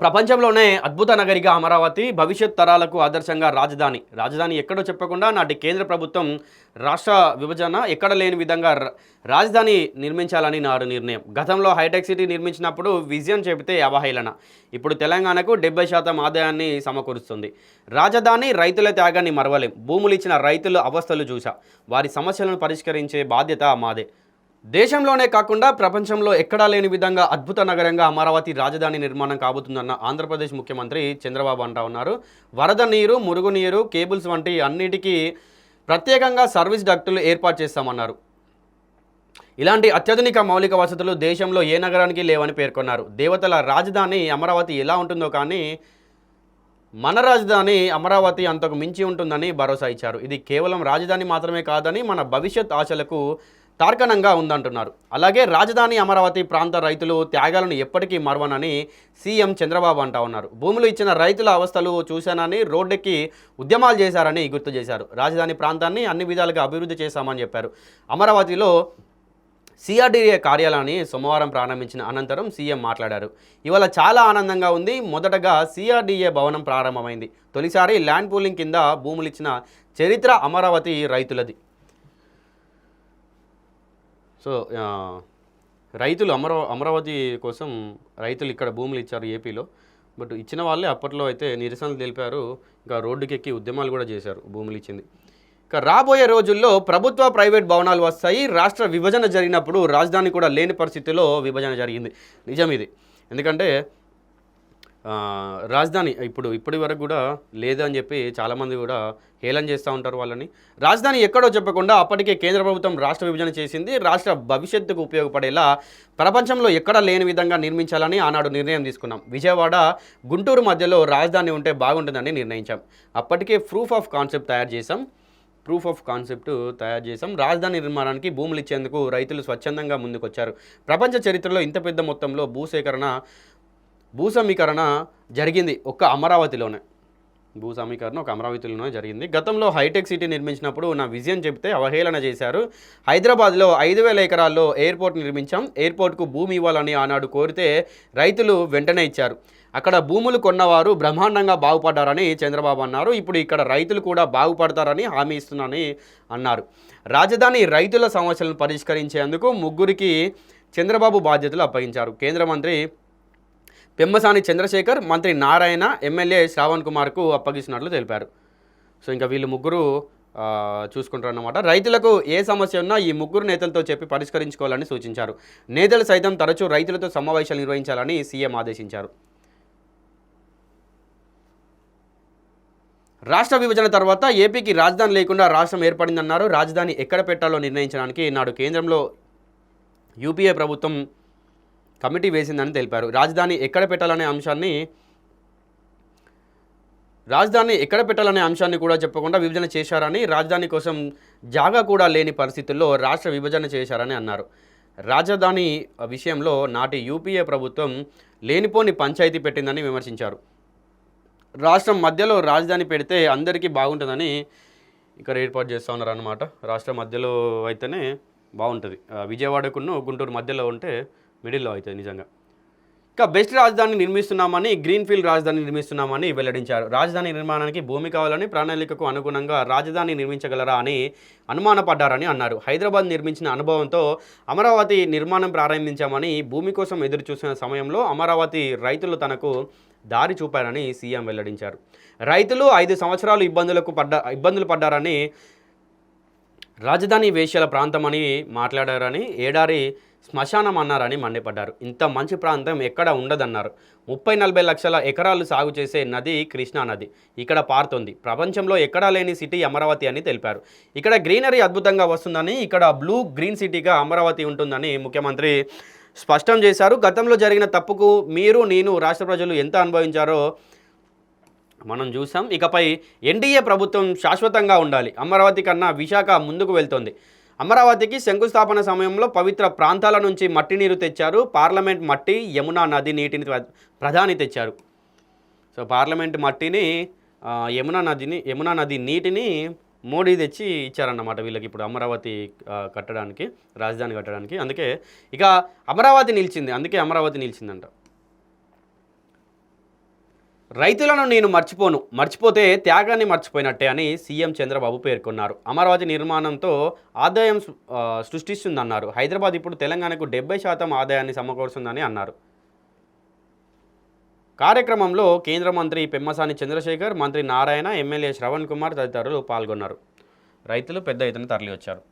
ప్రపంచంలోనే అద్భుత నగరిగా అమరావతి భవిష్యత్ తరాలకు ఆదర్శంగా రాజధాని. రాజధాని ఎక్కడో చెప్పకుండా నాటి కేంద్ర ప్రభుత్వం రాష్ట్ర విభజన ఎక్కడ లేని విధంగా రాజధాని నిర్మించాలని నాడు నిర్ణయం. గతంలో హైటెక్ సిటీ నిర్మించినప్పుడు విజయం చెబితే అవహేళన. ఇప్పుడు తెలంగాణకు డెబ్బై శాతం ఆదాయాన్ని సమకూరుస్తుంది. రాజధాని రైతుల త్యాగాన్ని మరవలేం. భూములు ఇచ్చిన రైతుల అవస్థలు చూసా వారి సమస్యలను పరిష్కరించే బాధ్యత మాదే. దేశంలోనే కాకుండా ప్రపంచంలో ఎక్కడా లేని విధంగా అద్భుత నగరంగా అమరావతి రాజధాని నిర్మాణం కాబోతుందన్న ఆంధ్రప్రదేశ్ ముఖ్యమంత్రి చంద్రబాబు అంటా ఉన్నారు. వరద నీరు మురుగునీరు కేబుల్స్ వంటి అన్నిటికీ ప్రత్యేకంగా సర్వీస్ డక్టులు ఏర్పాటు చేస్తామన్నారు. ఇలాంటి అత్యాధునిక మౌలిక వసతులు దేశంలో ఏ నగరానికి లేవని పేర్కొన్నారు. దేవతల రాజధాని అమరావతి ఎలా ఉంటుందో కానీ మన రాజధాని అమరావతి అంతకు మించి ఉంటుందని భరోసా ఇచ్చారు. ఇది కేవలం రాజధాని మాత్రమే కాదని మన భవిష్యత్ ఆశలకు తార్కణంగా ఉందంటున్నారు. అలాగే రాజధాని అమరావతి ప్రాంత రైతులు త్యాగాలను ఎప్పటికీ మరవనని సీఎం చంద్రబాబు అంటా ఉన్నారు. భూములు ఇచ్చిన రైతుల అవస్థలు చూశానని రోడ్డెక్కి ఉద్యమాలు చేశారని గుర్తు చేశారు. రాజధాని ప్రాంతాన్ని అన్ని విధాలుగా అభివృద్ధి చేశామని చెప్పారు. అమరావతిలో సిఆర్డీఏ కార్యాలయాన్ని సోమవారం ప్రారంభించిన అనంతరం సీఎం మాట్లాడారు. ఇవాళ చాలా ఆనందంగా ఉంది. మొదటగా సిఆర్డీఏ భవనం ప్రారంభమైంది. తొలిసారి ల్యాండ్ పూలింగ్ కింద భూములు ఇచ్చిన చరిత్ర అమరావతి రైతులది. సో రైతులు అమరా అమరావతి కోసం రైతులు ఇక్కడ భూములు ఇచ్చారు ఏపీలో. బట్ ఇచ్చిన వాళ్ళే అప్పట్లో అయితే నిరసనలు తెలిపారు. ఇంకా రోడ్డుకెక్కి ఉద్యమాలు కూడా చేశారు భూములు ఇచ్చింది. ఇక రాబోయే రోజుల్లో ప్రభుత్వ ప్రైవేట్ భవనాలు వస్తాయి. రాష్ట్ర విభజన జరిగినప్పుడు రాజధాని కూడా లేని పరిస్థితిలో విభజన జరిగింది. నిజం ఇది. ఎందుకంటే రాజధాని ఇప్పుడు ఇప్పటి వరకు కూడా లేదు అని చెప్పి చాలామంది కూడా హేళన చేస్తూ ఉంటారు వాళ్ళని. రాజధాని ఎక్కడో చెప్పకుండా అప్పటికే కేంద్ర ప్రభుత్వం రాష్ట్ర విభజన చేసింది. రాష్ట్ర భవిష్యత్తుకు ఉపయోగపడేలా ప్రపంచంలో ఎక్కడా లేని విధంగా నిర్మించాలని ఆనాడు నిర్ణయం తీసుకున్నాం. విజయవాడ గుంటూరు మధ్యలో రాజధాని ఉంటే బాగుంటుందని నిర్ణయించాం. అప్పటికే ప్రూఫ్ ఆఫ్ కాన్సెప్ట్ తయారు చేసాం ప్రూఫ్ ఆఫ్ కాన్సెప్ట్ తయారు చేసాం రాజధాని నిర్మాణానికి భూములు ఇచ్చేందుకు రైతులు స్వచ్ఛందంగా ముందుకొచ్చారు. ప్రపంచ చరిత్రలో ఇంత పెద్ద మొత్తంలో భూసేకరణ భూ సమీకరణ జరిగింది ఒక్క అమరావతిలోనే. భూ సమీకరణ ఒక అమరావతిలోనే జరిగింది. గతంలో హైటెక్ సిటీ నిర్మించినప్పుడు నా విజయం చెప్తే అవహేళన చేశారు. హైదరాబాద్లో ఐదు వేల ఎకరాల్లో ఎయిర్పోర్ట్ నిర్మించాం. ఎయిర్పోర్ట్కు భూమి ఇవ్వాలని ఆనాడు కోరితే రైతులు వెంటనే ఇచ్చారు. అక్కడ భూములు కొన్నవారు బ్రహ్మాండంగా బాగుపడ్డారని చంద్రబాబు అన్నారు. ఇప్పుడు ఇక్కడ రైతులు కూడా బాగుపడతారని హామీ ఇస్తున్నానని అన్నారు. రాజధాని రైతుల సమస్యలను పరిష్కరించేందుకు ముగ్గురికి చంద్రబాబు బాధ్యతలు అప్పగించారు. కేంద్ర మంత్రి పెంబసాని చంద్రశేఖర్ మంత్రి నారాయణ ఎమ్మెల్యే శ్రావణ్ కుమార్కు అప్పగిస్తున్నట్లు తెలిపారు. సో ఇంకా వీళ్ళు ముగ్గురు చూసుకుంటారన్నమాట. రైతులకు ఏ సమస్య ఉన్నా ఈ ముగ్గురు నేతలతో చెప్పి పరిష్కరించుకోవాలని సూచించారు. నేతలు సైతం తరచూ రైతులతో సమావేశాలు నిర్వహించాలని సీఎం ఆదేశించారు. రాష్ట్ర విభజన తర్వాత ఏపీకి రాజధాని లేకుండా రాష్ట్రం ఏర్పడిందన్నారు. రాజధాని ఎక్కడ పెట్టాలో నిర్ణయించడానికి నాడు కేంద్రంలో యూపీఏ ప్రభుత్వం కమిటీ వేసిందని తెలిపారు. రాజధాని ఎక్కడ పెట్టాలనే అంశాన్ని రాజధాని ఎక్కడ పెట్టాలనే అంశాన్ని కూడా చెప్పకుండా విభజన చేశారని రాజధాని కోసం జాగా కూడా లేని పరిస్థితుల్లో రాష్ట్ర విభజన చేశారని అన్నారు. రాజధాని విషయంలో నాటి యూపీఏ ప్రభుత్వం లేనిపోని పంచాయతీ పెట్టిందని విమర్శించారు. రాష్ట్రం మధ్యలో రాజధాని పెడితే అందరికీ బాగుంటుందని ఇక్కడ ఏర్పాటు చేస్తూ ఉన్నారు అనమాట రాష్ట్ర మధ్యలో అయితేనే బాగుంటుంది. విజయవాడకును గుంటూరు మధ్యలో ఉంటే మిడిల్లో అవుతుంది నిజంగా. ఇక బెస్ట్ రాజధాని నిర్మిస్తున్నామని గ్రీన్ఫీల్డ్ రాజధాని నిర్మిస్తున్నామని వెల్లడించారు. రాజధాని నిర్మాణానికి భూమి కావాలని ప్రణాళికకు అనుగుణంగా రాజధాని నిర్మించగలరా అని అనుమానపడ్డారని అన్నారు. హైదరాబాద్ నిర్మించిన అనుభవంతో అమరావతి నిర్మాణం ప్రారంభించామని భూమి కోసం ఎదురు చూసిన సమయంలో అమరావతి రైతులు తనకు దారి చూపారని సీఎం వెల్లడించారు. రైతులు ఐదు సంవత్సరాలు ఇబ్బందులకు పడ్డ ఇబ్బందులు పడ్డారని రాజధాని వేశ్యల ప్రాంతమని మాట్లాడారని ఏడారి శ్మశానం అన్నారని మండిపడ్డారు. ఇంత మంచి ప్రాంతం ఎక్కడ ఉండదన్నారు. ముప్పై నలభై లక్షల ఎకరాలు సాగు చేసే నది కృష్ణా నది. ఇక్కడ పారుతుంది. ప్రపంచంలో ఎక్కడా లేని సిటీ అమరావతి అని తెలిపారు. ఇక్కడ గ్రీనరీ అద్భుతంగా వస్తుందని ఇక్కడ బ్లూ గ్రీన్ సిటీగా అమరావతి ఉంటుందని ముఖ్యమంత్రి స్పష్టం చేశారు. గతంలో జరిగిన తప్పుకు మీరు నేను రాష్ట్ర ప్రజలు ఎంత అనుభవించారో మనం చూసాం ఇకపై ఎన్డీఏ ప్రభుత్వం శాశ్వతంగా ఉండాలి. అమరావతి కన్నా విశాఖ ముందుకు వెళ్తోంది. అమరావతికి శంకుస్థాపన సమయంలో పవిత్ర ప్రాంతాల నుంచి మట్టి నీరు తెచ్చారు. పార్లమెంట్ మట్టి యమునా నది నీటిని ప్రధాని తెచ్చారు. సో పార్లమెంట్ మట్టిని యమునా నదిని యమునా నది నీటిని మోడీ తెచ్చి ఇచ్చారన్నమాట వీళ్ళకి ఇప్పుడు అమరావతి కట్టడానికి రాజధాని కట్టడానికి. అందుకే ఇక అమరావతి నిలిచింది. అందుకే అమరావతి నిలిచిందంట. రైతులను నేను మర్చిపోను మర్చిపోతే త్యాగాన్ని మర్చిపోయినట్టే అని సీఎం చంద్రబాబు పేర్కొన్నారు. అమరావతి నిర్మాణంతో ఆదాయం సృష్టిస్తుందన్నారు. హైదరాబాద్ ఇప్పుడు తెలంగాణకు డెబ్బై శాతం ఆదాయాన్ని సమకూరుస్తుందని అన్నారు. కార్యక్రమంలో కేంద్ర మంత్రి పెమ్మసాని చంద్రశేఖర్ మంత్రి నారాయణ ఎమ్మెల్యే శ్రవణ్ కుమార్ తదితరులు పాల్గొన్నారు. రైతులు పెద్ద ఎత్తున తరలి వచ్చారు